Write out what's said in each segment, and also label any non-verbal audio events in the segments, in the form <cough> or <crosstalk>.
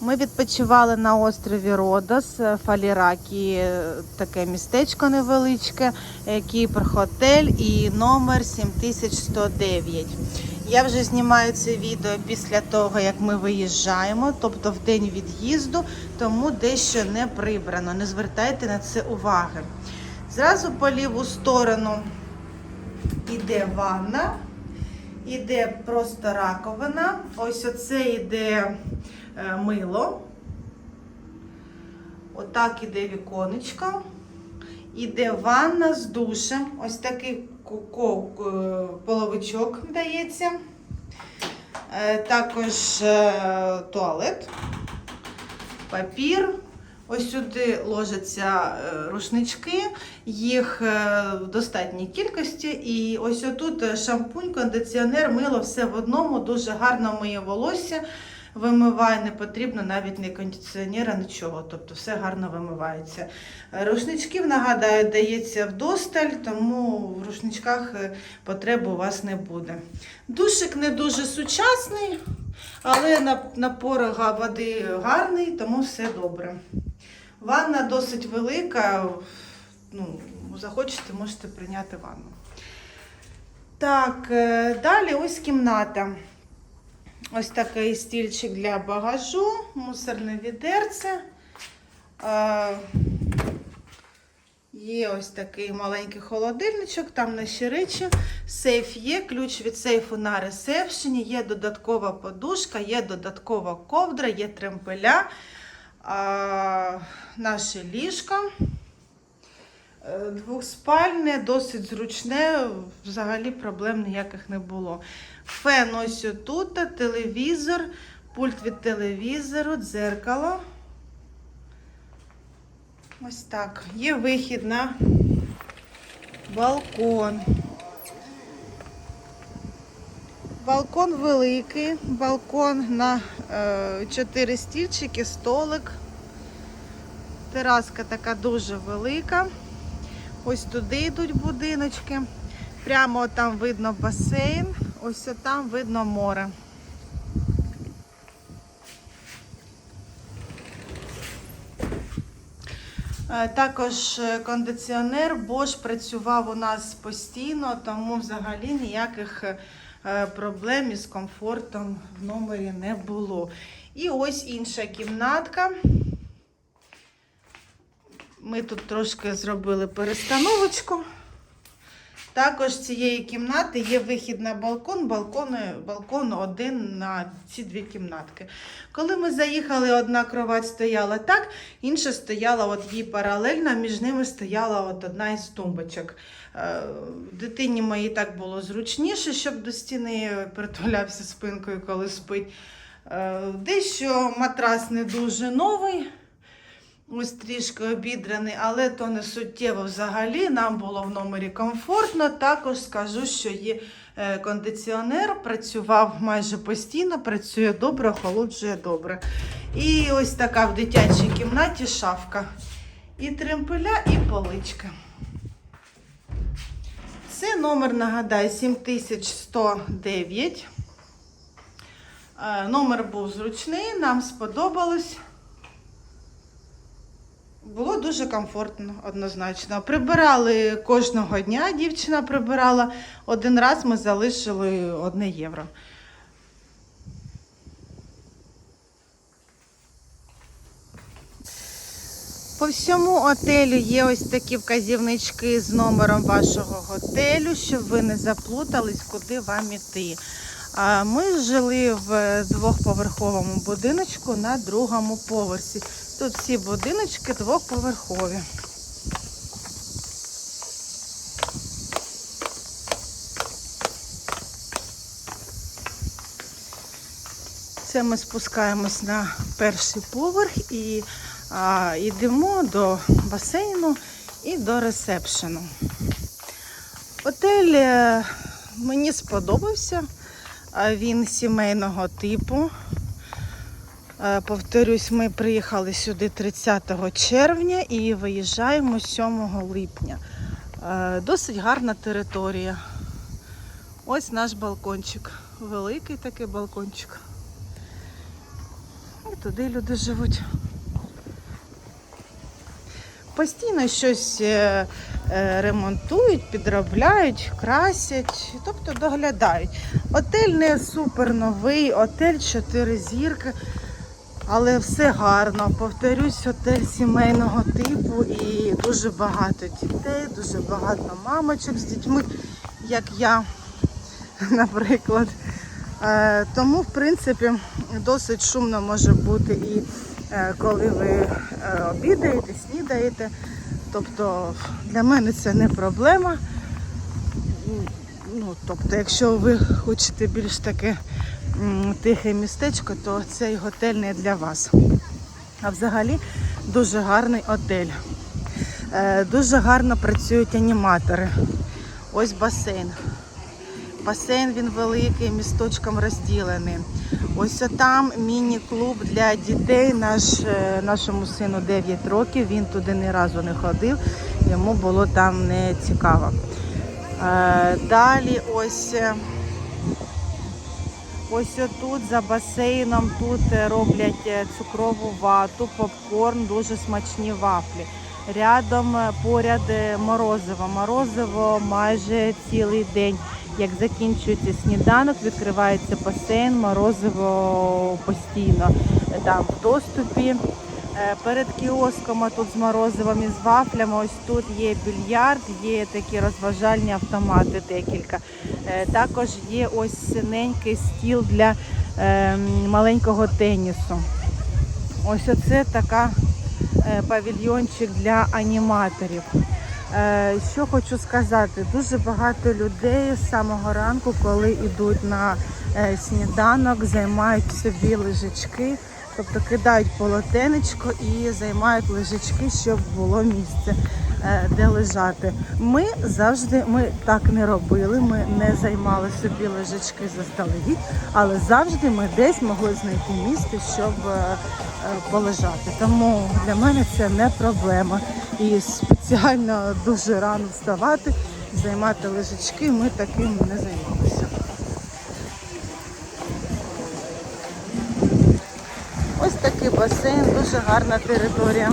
Ми відпочивали на острові Родос, е, Фаліракі, е, таке містечко невеличке, е, Кіпр-хотель і номер 7109. Я вже знімаю це відео після того, як ми виїжджаємо, тобто в день від'їзду, тому дещо не прибрано. Не звертайте на це уваги. Зразу по ліву сторону йде ванна, іде просто раковина. Ось оце йде мило. Отак іде віконечко. Іде ванна з душем. Ось такий е, половичок дається. Е, Також е, туалет, папір. Ось сюди ложаться е, рушнички, їх е, в достатній кількості. І ось отут е, шампунь, кондиціонер, мило, все в одному, дуже гарно миє волосся. Вимиває, не потрібно навіть не кондиціонера, нічого. Тобто все гарно вимивається. Е, Рушничків, нагадаю, дається вдосталь, тому в рушничках е, потреби у вас не буде. Душик не дуже сучасний, але нап- напор га- води гарний, тому все добре. Ванна досить велика. Ну, захочете, можете прийняти ванну. Так, е, далі ось кімната. Ось такий стільчик для багажу, мусорне відерце. Є ось такий маленький холодильничок, там наші речі. Сейф є, ключ від сейфу на ресепшені, є додаткова подушка, є додаткова ковдра, є тремпеля, наше ліжко. Е, Двохспальне, досить зручне, взагалі проблем ніяких не було. Фен ось тут, телевізор, пульт від телевізору, дзеркало. Ось так. Є вихід на балкон. Балкон великий, балкон на е, 4 стільчики, столик. Тераска така дуже велика. Ось туди йдуть будиночки. Прямо там видно басейн, ось там видно море. Е, Також е, кондиціонер Bosch працював у нас постійно, тому взагалі ніяких е, проблем із комфортом в номері не було. І ось інша кімнатка. Ми тут трошки зробили перестановочку. Також з цієї кімнати є вихід на балкон, балкон, балкон один на ці дві кімнатки. Коли ми заїхали, одна кровать стояла так, інша стояла от їй паралельно, між ними стояла от одна із тумбочок. Е, Дитині моїй так було зручніше, щоб до стіни притулявся спинкою, коли спить. Е, Дещо матрас не дуже новий. Ось трішки обідраний, але то не суттєво взагалі. Нам було в номері комфортно. Також скажу, що є е, кондиціонер, працював майже постійно, працює добре, охолоджує добре. І ось така в дитячій кімнаті шафка. І тремпеля, і поличка. Це номер, нагадаю, 7109. Е, Номер був зручний, нам сподобалось. Було дуже комфортно, однозначно. Прибирали кожного дня, дівчина прибирала. Один раз ми залишили одне євро. По всьому отелю є ось такі вказівнички з номером вашого готелю, щоб ви не заплутались, куди вам іти. Ми жили в двохповерховому будиночку на другому поверсі. Тут всі будиночки двохповерхові. Це ми спускаємось на перший поверх і а, йдемо до басейну і до ресепшену. Отель е, мені сподобався. Він сімейного типу. Е, Повторюсь, ми приїхали сюди 30 червня і виїжджаємо 7 липня. Е, Досить гарна територія. Ось наш балкончик. Великий такий балкончик. І туди люди живуть. Постійно щось е, ремонтують, підробляють, красять, тобто доглядають. Отель не супер новий, отель 4 зірки, але все гарно. Повторюсь, отель сімейного типу і дуже багато дітей, дуже багато мамочок з дітьми, як я, <laughs> наприклад. Е, Тому, в принципі, досить шумно може бути і е, коли ви е, обідаєте, снідаєте. Тобто для мене це не проблема. Ну, тобто, якщо ви хочете більш таке тихе містечко, то цей готель не для вас. А взагалі дуже гарний отель. Е, Дуже гарно працюють аніматори. Ось басейн. Басейн він великий, місточком розділений. Ось там міні-клуб для дітей. Наш, е, нашому сину 9 років. Він туди ні разу не ходив, йому було там не цікаво. Е, Далі ось. Ось отут за басейном тут е, роблять е, цукрову вату, попкорн, дуже смачні вафлі. Рядом е, поряд морозиво. Морозиво майже цілий день. Як закінчується сніданок, відкривається басейн, морозиво постійно там в доступі. Е, Перед кіоском тут з морозивом і з вафлями. Ось тут є більярд, є такі розважальні автомати декілька. Е, Також є ось синенький стіл для е, маленького тенісу. Ось оце така е, павільйончик для аніматорів. Що хочу сказати, дуже багато людей з самого ранку, коли йдуть на сніданок, займають собі лежачки, тобто кидають полотенечко і займають лежачки, щоб було місце, е, де лежати. Ми завжди ми так не робили, ми не займали собі лежачки заздалегідь, але завжди ми десь могли знайти місце, щоб е, е, полежати. Тому для мене це не проблема. І спеціально дуже рано вставати, займати лежачки, ми таким не займалися. Басейн, дуже гарна територія.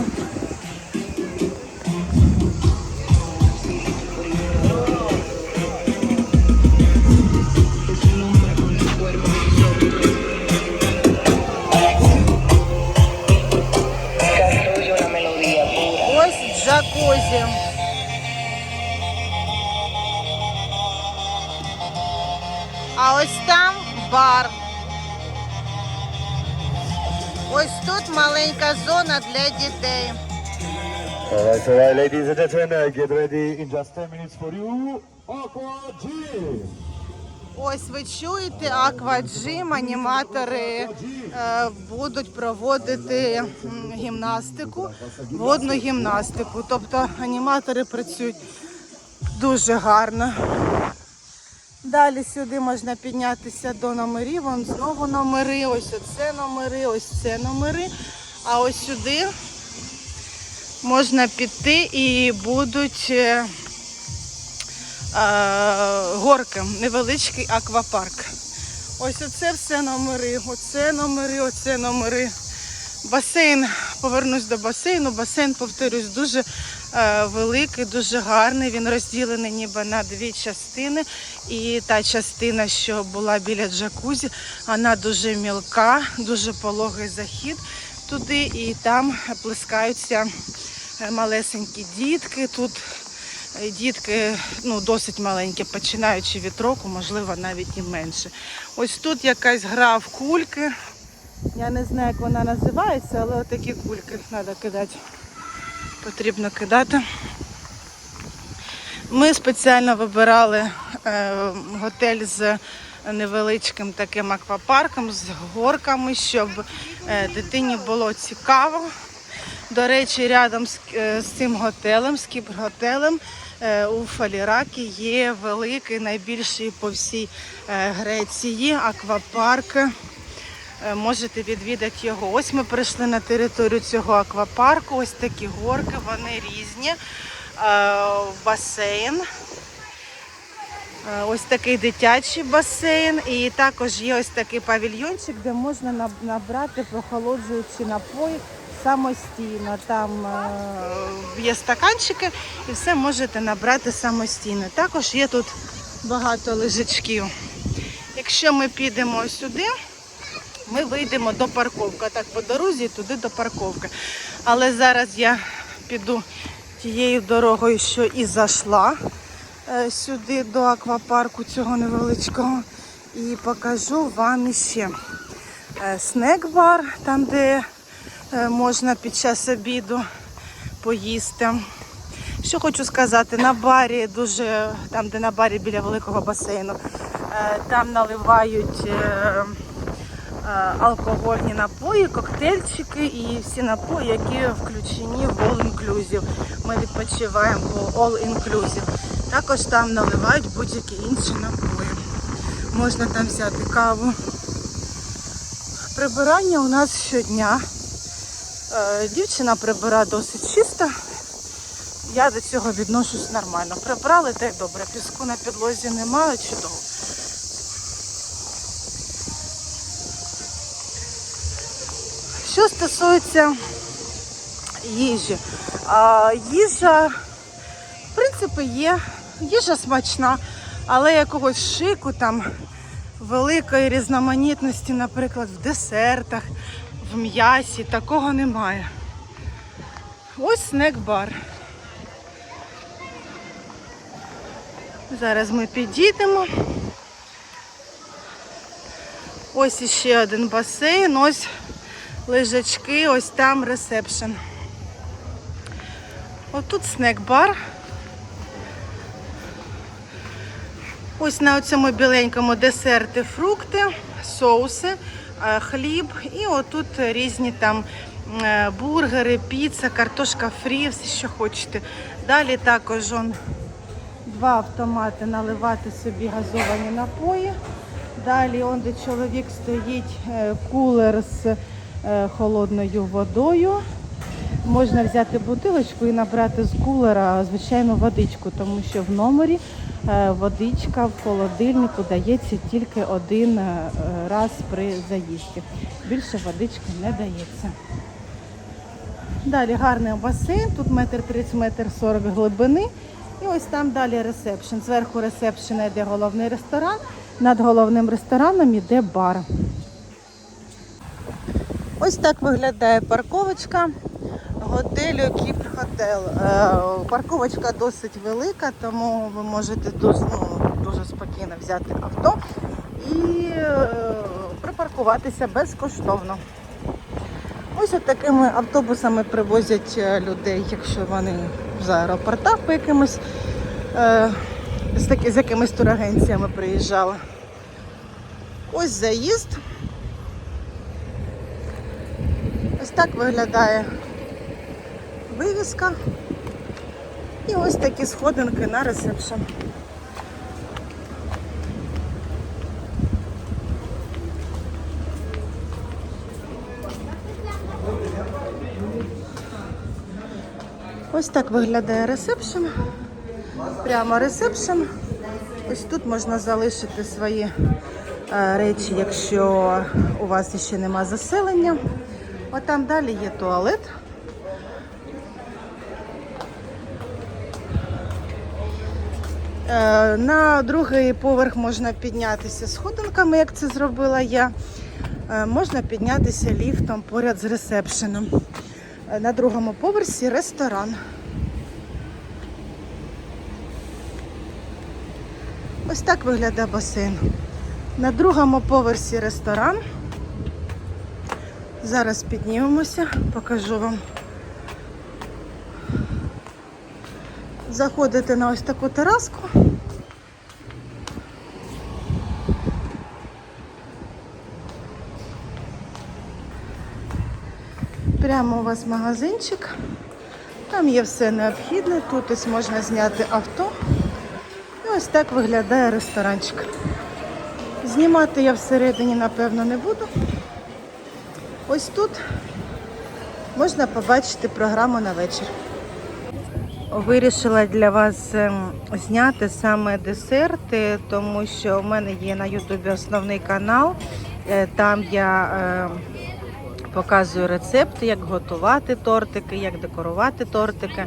Ось джакузі. А ось там бар. Ось тут маленька зона для дітей. Alright, alright, ladies and gentlemen, get ready in just 10 minutes for you. Aqua Gym. Ось ви чуєте, акваджим, аніматори е, будуть проводити гімнастику, водну гімнастику. Тобто аніматори працюють дуже гарно. Далі сюди можна піднятися до номерів. Вон знову номери, ось оце номери, ось це номери. А ось сюди можна піти і будуть. е, е, горки, невеличкий аквапарк. Ось оце все номери, оце номери, оце номери. Басейн, повернусь до басейну. Басейн, повторюсь, дуже великий, дуже гарний. Він розділений ніби на дві частини. І та частина, що була біля джакузі, вона дуже мілка, дуже пологий захід туди, і там плескаються е, малесенькі дітки. Тут Е, Дітки ну, досить маленькі, починаючи від року, можливо, навіть і менше. Ось тут якась гра в кульки. Я не знаю, як вона називається, але отакі кульки треба кидати. Потрібно кидати. Ми спеціально вибирали е, готель з невеличким таким аквапарком, з горками, щоб е, дитині було цікаво. До речі, рядом з, е, цим готелем, з кіпрготелем, е, у Фаліракі є великий, найбільший по всій Греції аквапарк. Е, Можете відвідати його. Ось ми прийшли на територію цього аквапарку. Ось такі горки, вони різні. Е, Басейн. Е, Ось такий дитячий басейн, і також є ось такий павільйончик, де можна набрати прохолоджуючі напої самостійно. Там є стаканчики і все можете набрати самостійно. Також є тут багато лежачків. Якщо ми підемо сюди, ми вийдемо до парковки. Так, по дорозі туди до парковки. Але зараз я піду тією дорогою, що і зайшла е, сюди до аквапарку цього невеличкого. І покажу вам іще е, снек-бар, там, де е, можна під час обіду поїсти. Що хочу сказати, на барі дуже, там, де на барі біля великого басейну, там наливають. Е, алкогольні напої, коктейльчики і всі напої, які включені в All Inclusive. Ми відпочиваємо по All Inclusive. Також там наливають будь-які інші напої. Можна там взяти каву. Прибирання у нас щодня. Е, Дівчина прибирає досить чисто. Я до цього відношусь нормально. Прибрали так добре. Піску на підлозі немає, чудово. Що стосується їжі, а, їжа, в принципі, є. Їжа смачна, але якогось шику там великої різноманітності, наприклад, в десертах, в м'ясі, такого немає. Ось снек-бар. Зараз ми підійдемо. Ось іще один басейн, ось лежачки, ось там ресепшн. Отут снек-бар. Ось на цьому біленькому десерти, фрукти, соуси, е, хліб і отут різні там е, бургери, піца, картошка фрі, все що хочете. Далі також он, два автомати наливати собі газовані напої. Далі он, де чоловік стоїть, е, кулер з холодною водою. Можна взяти бутилочку і набрати з кулера звичайну водичку, тому що в номері е, водичка в холодильнику дається тільки один е, раз при заїзді. Більше водички не дається. Далі гарний басейн, тут метр 30, метр 40 глибини. І ось там далі ресепшн. Зверху ресепшена йде головний ресторан, над головним рестораном йде бар. Ось так виглядає парковочка готелю Кіпр Хотел. Е, Парковочка досить велика, тому ви можете дуже, ну, дуже спокійно взяти авто і е, припаркуватися безкоштовно. Ось такими автобусами привозять е, людей, якщо вони з аеропорта по якимось з якимись турагенціями приїжджали. Ось заїзд. Ось так виглядає вивіска. І ось такі сходинки на ресепшн. Ось так виглядає ресепшн. Прямо ресепшн. Ось тут можна залишити свої е, речі, якщо у вас ще нема заселення. От там далі є туалет. Е, На другий поверх можна піднятися сходинками, як це зробила я. Е, Можна піднятися ліфтом поряд з ресепшеном. Е, На другому поверсі ресторан. Ось так виглядає басейн. На другому поверсі ресторан. Зараз піднімемося, покажу вам. Заходите на ось таку тераску. Прямо у вас магазинчик. Там є все необхідне. Тут ось можна зняти авто. І ось так виглядає ресторанчик. Знімати я всередині, напевно, не буду. Ось тут можна побачити програму на вечір. Вирішила для вас ем, зняти саме десерти, тому що в мене є на Ютубі основний канал. Е, Там я е, показую рецепти, як готувати тортики, як декорувати тортики.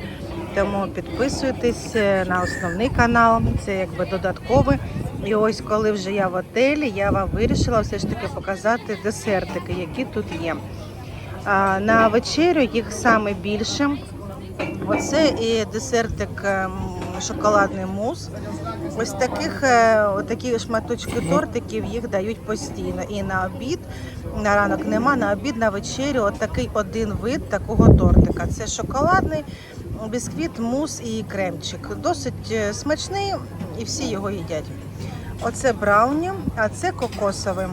Тому підписуйтесь е, на основний канал, це якби додатковий. І ось коли вже я в отелі, я вам вирішила все ж таки показати десертики, які тут є. А, На вечерю їх саме більше. Оце і десертик ем, шоколадний мус. Ось таких е, такі шматочки тортиків їх дають постійно. І на обід, на ранок нема, на обід, на вечерю отакий один вид такого тортика. Це шоколадний бісквіт, мус і кремчик. Досить е, смачний і всі його їдять. Оце брауні, а це кокосовий.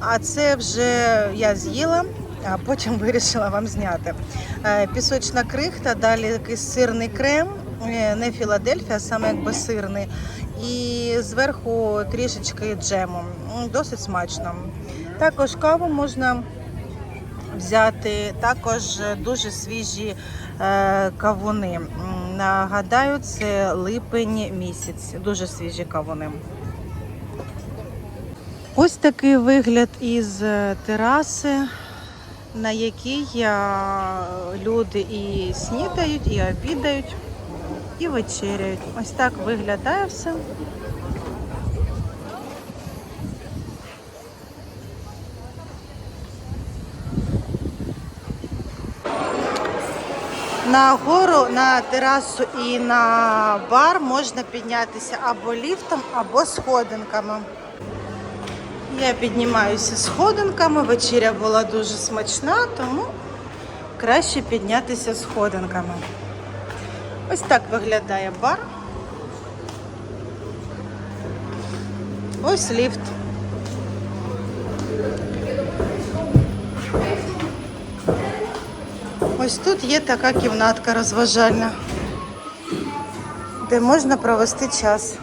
А це вже я з'їла, а потім <laughs> вирішила вам зняти. Е, Пісочна крихта, далі якийсь сирний крем, е, не Філадельфія, а саме якби сирний. І зверху трішечки джему. Досить смачно. Також каву можна взяти, також дуже свіжі е, кавуни. Нагадаю, це липень місяць. Дуже свіжі кавуни. Ось такий вигляд із е, тераси, на якій е, люди і снідають, і обідають, і вечеряють. Ось так виглядає все. На гору, на терасу і на бар можна піднятися або ліфтом, або сходинками. Я піднімаюся сходинками. Вечеря була дуже смачна, тому краще піднятися сходинками. Ось так виглядає бар. Ось ліфт. Ось тут є така кімнатка розважальна, де можна провести час.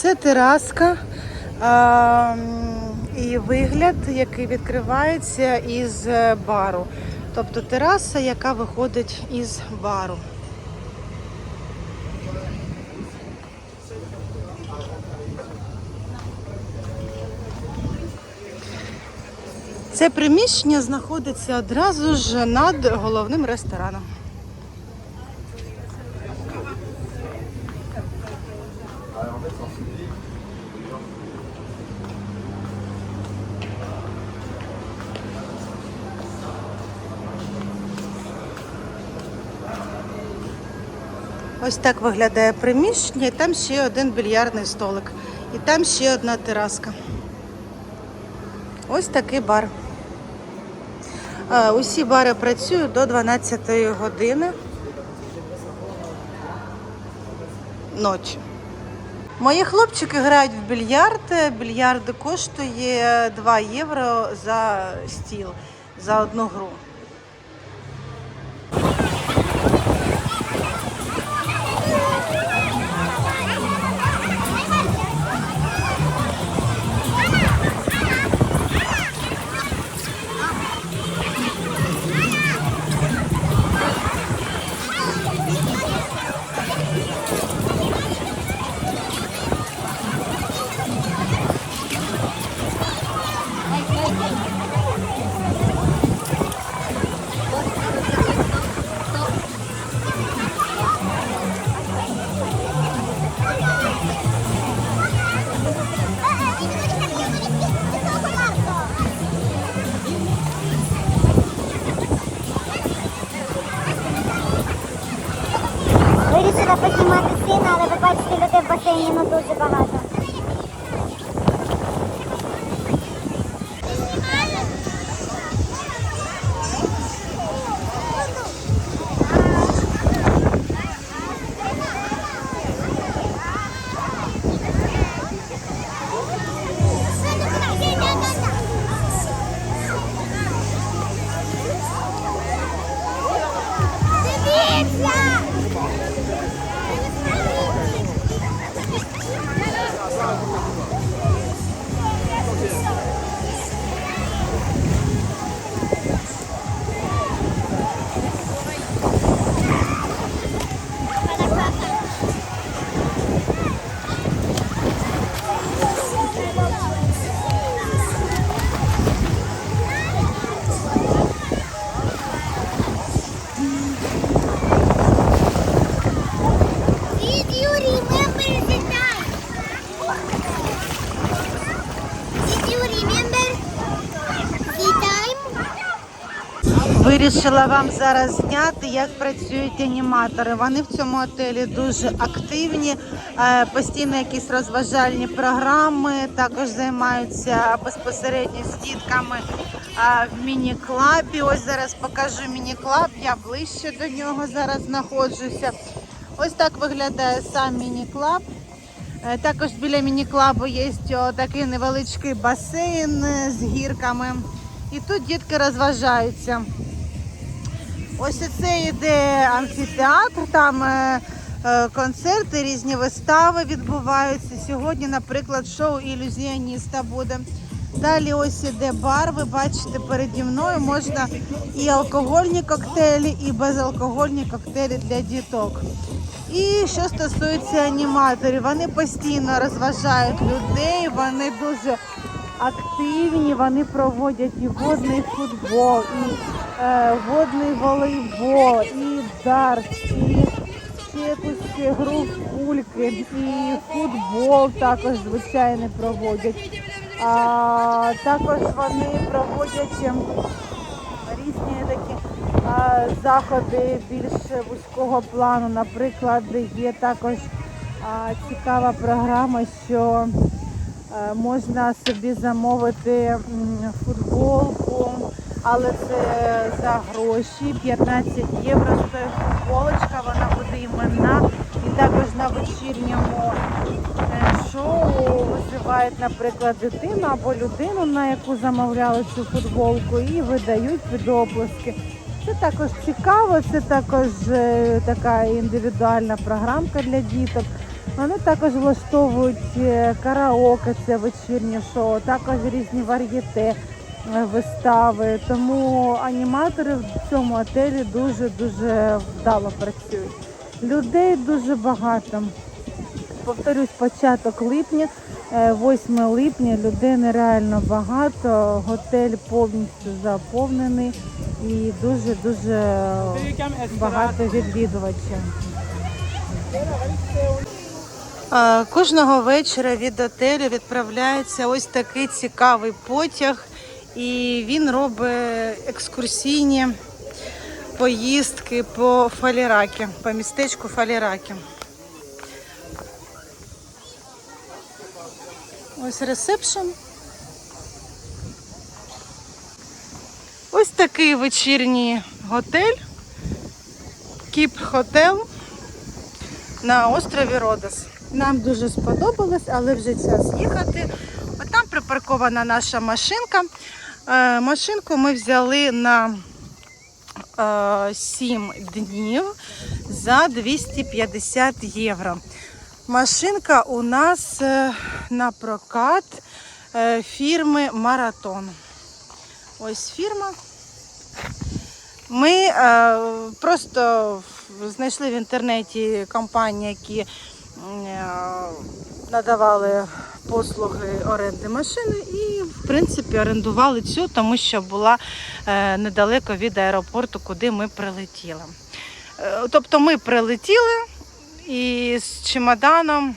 Це тераска а, і вигляд, який відкривається із е, бару. Тобто тераса, яка виходить із бару. Це приміщення знаходиться одразу ж над головним рестораном. Ось так виглядає приміщення, і там ще один більярдний столик. І там ще одна тераска. Ось такий бар. Усі бари працюють до 12 години ночі. Мої хлопчики грають в більярд. Більярд коштує 2 євро за стіл, за одну гру. Людей в басейні ну Вирішила вам зараз зняти, як працюють аніматори. Вони в цьому отелі дуже активні, е, постійно якісь розважальні програми, також займаються безпосередньо з дітками е, в міні-клабі. Ось зараз покажу міні-клаб, я ближче до нього зараз знаходжуся. Ось так виглядає сам міні-клаб. Е, Також біля міні-клабу є такий невеличкий басейн з гірками. І тут дітки розважаються. Ось це йде амфітеатр, там е, е, концерти, різні вистави відбуваються. Сьогодні, наприклад, шоу ілюзіоніста буде. Далі ось іде бар. Ви бачите, переді мною можна і алкогольні коктейлі, і безалкогольні коктейлі для діток. І що стосується аніматорів, вони постійно розважають людей, вони дуже активні, вони проводять і водний футбол, і е, водний волейбол, і дартс, і ще якусь гру в кульки, і футбол також звичайно проводять. А, також вони проводять ем, різні такі а, заходи більш вузького плану. Наприклад, є також а, цікава програма, що можна собі замовити футболку, але це за гроші 15 євро стоїть футболочка, вона буде іменна. І також на вечірньому е, шоу визивають, наприклад, дитину або людину, на яку замовляли цю футболку, і видають під оплески. Це також цікаво, це також е, така індивідуальна програмка для діток. Вони також влаштовують е, караоке, це вечірнє шоу, також різні вар'єте, е, вистави. Тому аніматори в цьому отелі дуже-дуже вдало працюють. Людей дуже багато. Повторюсь, початок липня, е, 8 липня, людей нереально багато, готель повністю заповнений і дуже-дуже багато відвідувачів. Кожного вечора від отелю відправляється ось такий цікавий потяг, і він робить екскурсійні поїздки по Фаліракі, по містечку Фаліракі. Ось ресепшн. Ось такий вечірній готель. Кіп Хотел на острові Родос. Нам дуже сподобалось, але вже час їхати. От там припаркована наша машинка. Е, машинку ми взяли на е, 7 днів за 250 євро. Машинка у нас е, на прокат е, фірми Маратон. Ось фірма. Ми е, просто знайшли в інтернеті компанії, які е, надавали послуги оренди машини і, в принципі, орендували цю, тому що була е, недалеко від аеропорту, куди ми прилетіли. Е, тобто ми прилетіли і з чемоданом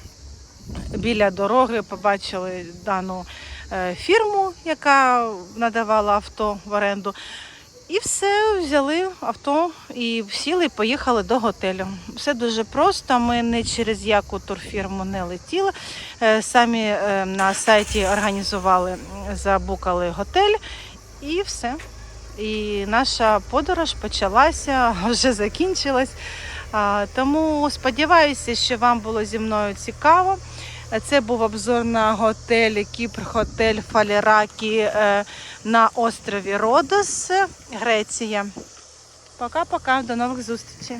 біля дороги побачили дану е, фірму, яка надавала авто в оренду. І все, взяли авто і сіли і поїхали до готелю. Все дуже просто. Ми не через яку турфірму не летіли. Е, Самі е, на сайті організували, забукали готель і все. І наша подорож почалася, <laughs> вже закінчилась. Тому сподіваюся, що вам було зі мною цікаво. Це був обзор на готель Кіпр Хотель Фаліракі е, на острові Родос, Греція. Пока-пока, до нових зустрічей.